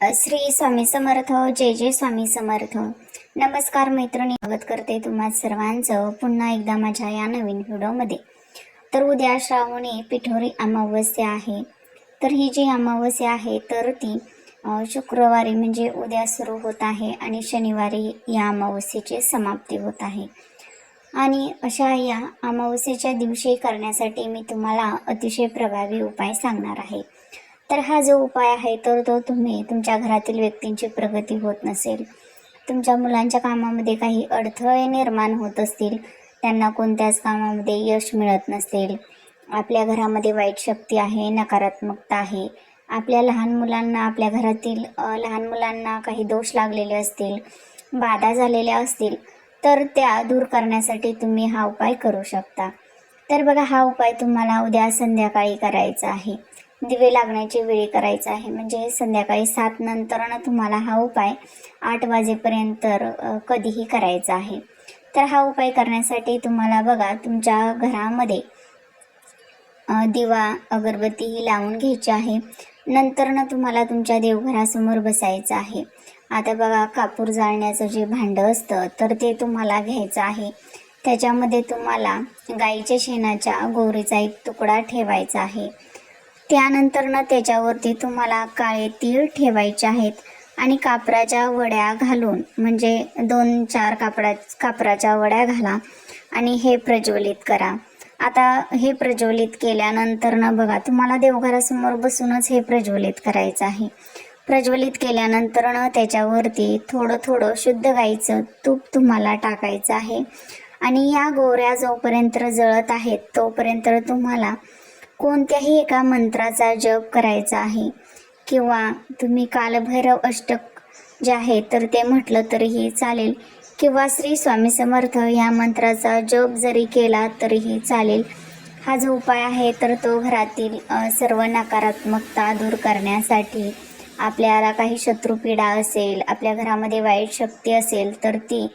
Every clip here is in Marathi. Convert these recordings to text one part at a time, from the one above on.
श्री स्वामी समर्थ जय जय स्वामी समर्थ. नमस्कार मैत्रिणी स्वागत करते तुम्हा सर्वांचं पुन्हा एकदा माझ्या या नवीन व्हिडिओमध्ये. तर उद्या श्रावणी पिठोरी अमावस्या आहे. तर ही जी अमावस्या आहे तर ती शुक्रवारी म्हणजे उद्या सुरू होत आहे आणि शनिवारी या अमावस्येची समाप्ती होत आहे. आणि अशा या अमावस्येच्या दिवशी करण्यासाठी मी तुम्हाला अतिशय प्रभावी उपाय सांगणार आहे. तर हा जो उपाय आहे तर तो तुम्ही तुमच्या घरातील व्यक्तींची प्रगती होत नसेल. तुमच्या मुलांच्या कामामध्ये काही अडथळे निर्माण होत असतील त्यांना कोणत्याच कामामध्ये यश मिळत नसेल. आपल्या घरामध्ये वाईट शक्ती आहे नकारात्मकता आहे. आपल्या लहान मुलांना आपल्या घरातील लहान मुलांना काही दोष लागलेले असतील बाधा झालेल्या असतील तर त्या दूर करण्यासाठी तुम्ही हा उपाय करू शकता. तर बघा हा उपाय तुम्हाला उद्या संध्याकाळी करायचा आहे. दिवे लागण्याची वेळी करायचा आहे. म्हणजे संध्याकाळी सात नंतरनं तुम्हाला हा उपाय आठ वाजेपर्यंत कधीही करायचा आहे. तर हा उपाय करण्यासाठी तुम्हाला बघा तुमच्या घरामध्ये दिवा अगरबत्ती ही लावून घ्यायची आहे. नंतरनं तुम्हाला तुमच्या देवघरासमोर बसायचं आहे. आता बघा कापूर जाळण्याचं जे भांडं असतं तर ते तुम्हाला घ्यायचं आहे. त्याच्यामध्ये तुम्हाला गाईच्या शेणाच्या गोरीचा एक तुकडा ठेवायचा आहे. त्यानंतरनं त्याच्यावरती तुम्हाला काळे तीळ ठेवायचे आहेत आणि कापराच्या वड्या घालून म्हणजे दोन चार कापडा कापराच्या वड्या घाला आणि हे प्रज्वलित करा. आता हे प्रज्वलित केल्यानंतरनं बघा तुम्हाला देवघरासमोर बसूनच हे प्रज्वलित करायचं आहे. प्रज्वलित केल्यानंतरनं त्याच्यावरती थोडं थोडं शुद्ध गाईचं तूप तुम्हाला टाकायचं आहे. आणि या गोऱ्या जोपर्यंत जळत आहेत तोपर्यंत तुम्हाला कोणत्याही एका मंत्राचा जप करायचा आहे किंवा तुम्ही कालभैरव अष्टक जे आहे तर ते म्हटलं तरीही चालेल. किंवा श्री स्वामी समर्थ या मंत्राचा जप जरी केला तरीही चालेल. हा जो उपाय आहे तर तो घरातील सर्व नकारात्मकता दूर करण्यासाठी आपल्याला काही शत्रुपीडा असेल आपल्या घरामध्ये वाईट शक्ती असेल तर ती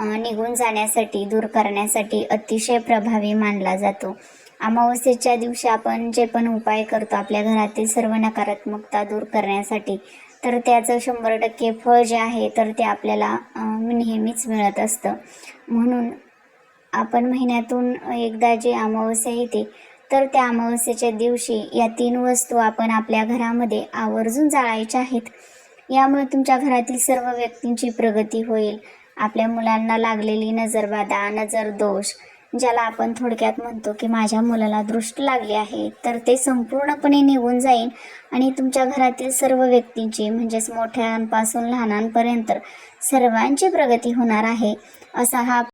निघून जाण्यासाठी दूर करण्यासाठी अतिशय प्रभावी मानला जातो. अमावस्येच्या दिवशी आपण जे पण उपाय करतो आपल्या घरातील सर्व नकारात्मकता दूर करण्यासाठी तर त्याचं शंभर टक्के फळ जे आहे तर ते आपल्याला नेहमीच मिळत असतं. म्हणून आपण महिन्यातून एकदा जी अमावस्या येते तर त्या अमावस्येच्या दिवशी या तीन वस्तू आपण आपल्या घरामध्ये आवर्जून जाळायच्या आहेत. यामुळे तुमच्या घरातील सर्व व्यक्तींची प्रगती होईल. आपल्या मुलांना लागलेली नजरबाधा नजर दोष ज्याला आपण थोडक्यात म्हणतो की माझ्या मुलाला दृष्ट लागली आहे तर ते संपूर्णपणे निघून जाईल आणि तुमच्या घरातील सर्व व्यक्तींची म्हणजेच मोठ्यांपासून लहानांपर्यंत सर्वांची प्रगती होणार आहे असा हा